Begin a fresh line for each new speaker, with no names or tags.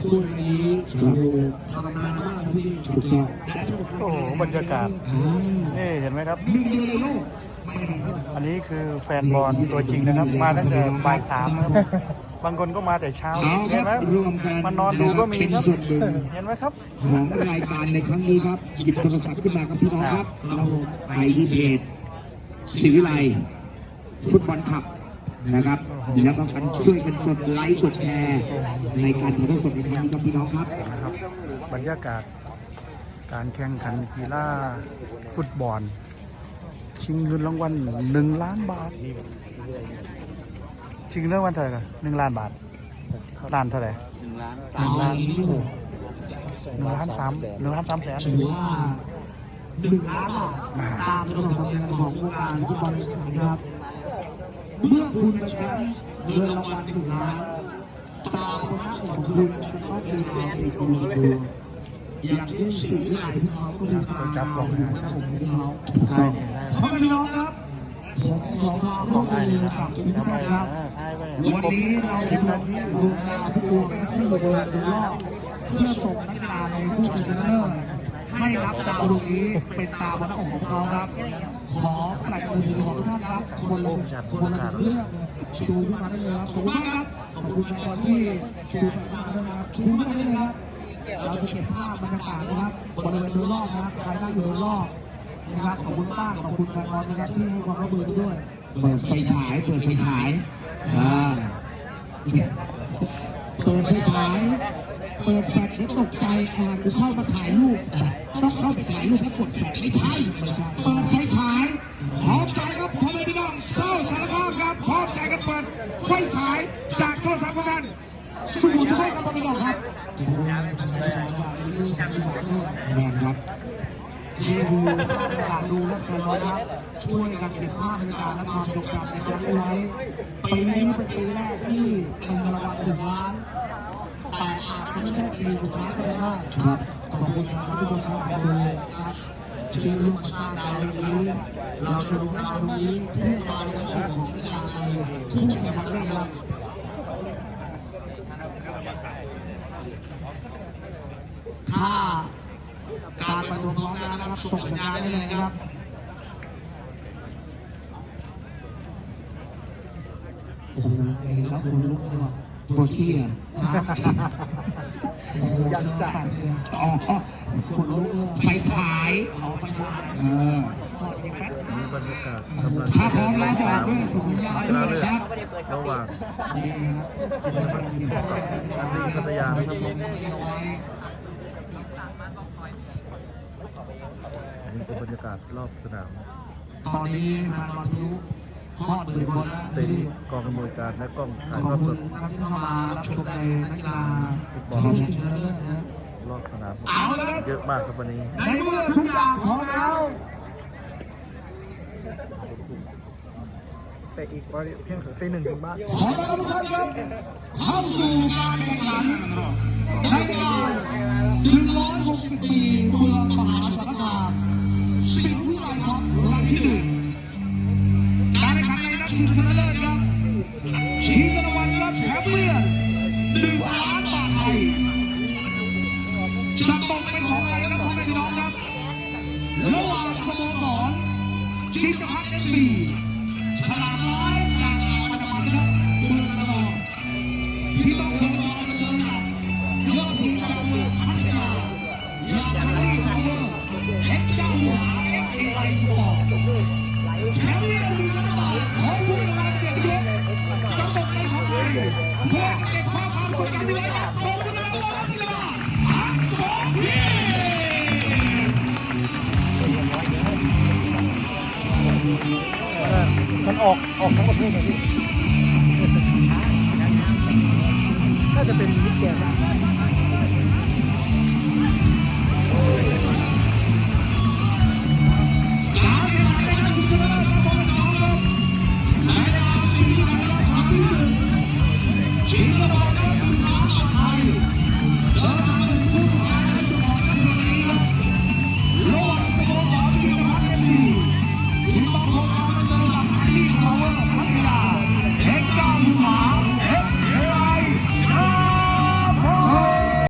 พูดอย่างนี้โอ้โหทำนานมากนะพี่
ถูกต้อง
และที่สำคัญ
โอ้โหบรรยากาศ
อืม
นี่เห็นไหมครับ
หนึ่งเดียวในโลก
อันนี้คือแฟนบอลตัวจริงนะครับ มาตั้งแต่บ่ายสามนะครับบางคนก็มาแต่เช้า
เอาค
เห็นไหม
รับรวมกัน
มานอนดูก็มีครับ
เป็นส่วนหนึ่ง
เห็นไหมครับ
ของรายการในครั้งนี้ครับหยิบโทรศัพท์ขึ้นมาครับพี่น้องครับเราไปที่เพจศิวิไลฟุตบอลคลับ นะครับแล้วก็กันช่วยกันกดไลค์กดแชร์ในการถ่ายทอดสดในครั้งนี้ครับพี่น้องครับ
นะครับ บรรยากาศการแข่งขันกีฬาฟุตบอล ชิงเงินรางวัลหนึ่งล้านบาท ชิงเงินรางวัลเท่าไหร่กันหนึ่งล้านบาทล้านเท่าไหร่
ตอนนี้
หนึ่งล้านสามหนึ่งล้านสามแสน
ถือว่าหนึ่งล้านบาทตามระบบทำงานของวงการฟุตบอลไทยนะครับ เมื่อคุณเป็นแชมป์เงินรางวัลหนึ่งล้านตาพระของคุณจะต้องมีทางติดตัวดูอย่างที่สิ่งที่หนพี่น้องก็มีตาจับของนะครับผมพี่น้อง
ใช่เนี่ยได้
ขอบคุณน้องครับผมขอความร่วมมือนะครับทุกท่านครับวันนี้เรา
สิบนาที
ลงนาทุกตัวเป็นที่บริเวณรอบเพื่อส่งนักกีฬาในผู้ชนะเลิศ ให้รับดาวดวงนี้เป็นตาบนหน้าอกของเขาครับ ขอขนาดมือถือของทุกท่านครับคนละคนละเรื่องชูขึ้นมาได้เลยครับขอบคุณมากครับขอบคุณแฟนที่ชูขึ้นมาด้วยนะครับชูขึ้นมาได้เลยครับเราจะเก็บภาพบรรยากาศนะครับบริเวณโดยรอบนะครับใครนั่งอยู่โดยรอบนะครับขอบคุณมากขอบคุณแฟนบอลนะครับที่ให้ความร่วมมือด้วย
เปิดไฟฉายเปิดไฟฉายอ่า
เปิดไฟฉาย เปิดแฟลชแล้วตกใจอ่ากูเข้ามาถ่ายรูปต้องเข้าไปถ่ายรูปแล้วกดแฟลชไม่ใช่ไม่ใช่เปิดไฟฉายพร้อมใจครับพ่อแม่พี่น้องเศร้าสารภาพครับพร้อมใจกันเปิดไฟฉายจากโทรศัพท์ของท่านสู้ทุกคนครับพ่อแม่พี่น้องครับ
แมนครับ
นี่คืออยากดูและคนน้อยครับช่วยกันเก็บภาพบรรยากาศและความทรงจำในครั้งนี้ไว้ปีนี้เป็นปีแรกที่เป็นรางวัลหนึ่งล้าน แต่อาจจะไม่ใช่ปีสุดท้ายก็ได้ครับขอบคุณครับทุกคนครับขอบคุณครับที่ร่วมสร้าดาวดวงนี้ เราจะลงดาวดวงนี้ที่มาในระบบของวิทยาในผู้ชนะเลิศครับถ้าการประท้วงพร้อมแล้วนะครับส่งสัญญาณได้เลยนะครับโอ้โหเห็นแล้วคนลุกเลยว่ะ
ตัวขี้อะ
ยังจัด
อ๋อ
คนลุกเลย
ไฟฉาย
เอาไฟฉาย
เออ
ถอดอีกแฟต
นี่บรรยากาศกำลัง
ถ้าพร้อมแล้วบอกด้วยส่งสัญญาณด้วยนะครับ
ระหว่าง
นี่นะครับจิตภัณฑ์ที่เขาเป็น
อันนี้พัทยานะครับผม
น้อย
อันนี้คือบรรยากาศรอบสนาม
ตอนนี้ทางรอนทุก ทอดหมื่นคนแล้ว
เต็นท์กองอำนวยการและกล้องถ่าย
ข
ท
อ
อบด
คุ
ส
ณ
ด
ครับที่เข้ามารับชมในนักกีฬาที่ชิงชนะเลิศนะ
รอบสนาม
เอาละครับ
เยอะมากครับวันนี้
ในเมื่อทุกอย่างพร้อมแล้ว
แต่อีกวันเที่ยงถึงตีหนึ่งถึงบ้าน
ขอต้อนรับทุกท่านครับเข้าสู่การแข่งขันในงาน160 ปีเมืองมหาสารคามสิ่งที่ไรครับร จะตกเป็นของใครครับพ่อแม่พี่น้องครับ ระหว่างสโมสรจิตพัฒน์สี่ฉลามน้อยจากอ่าวอันดามันนะครับเมืองระนองที่ต้องโคจรมาเจอกับยอดทีมจากเมืองพัทยายามารีชาวเวอร์เอ็กซ์เจ้าหัวเอ็กซ์เอไอสปอร์ตแชมป์เปี้ยนหนึ่งล้านบาทของผู้รางวัลเกียรติยศจะตกเป็นของใครช่วยเก็บภาพความทรงจำนี้ไว้ครับขอบคุณนะครับ
มันออกออกทั้งประเทศเลยน่าจะเป็นมิกแกนชีวิต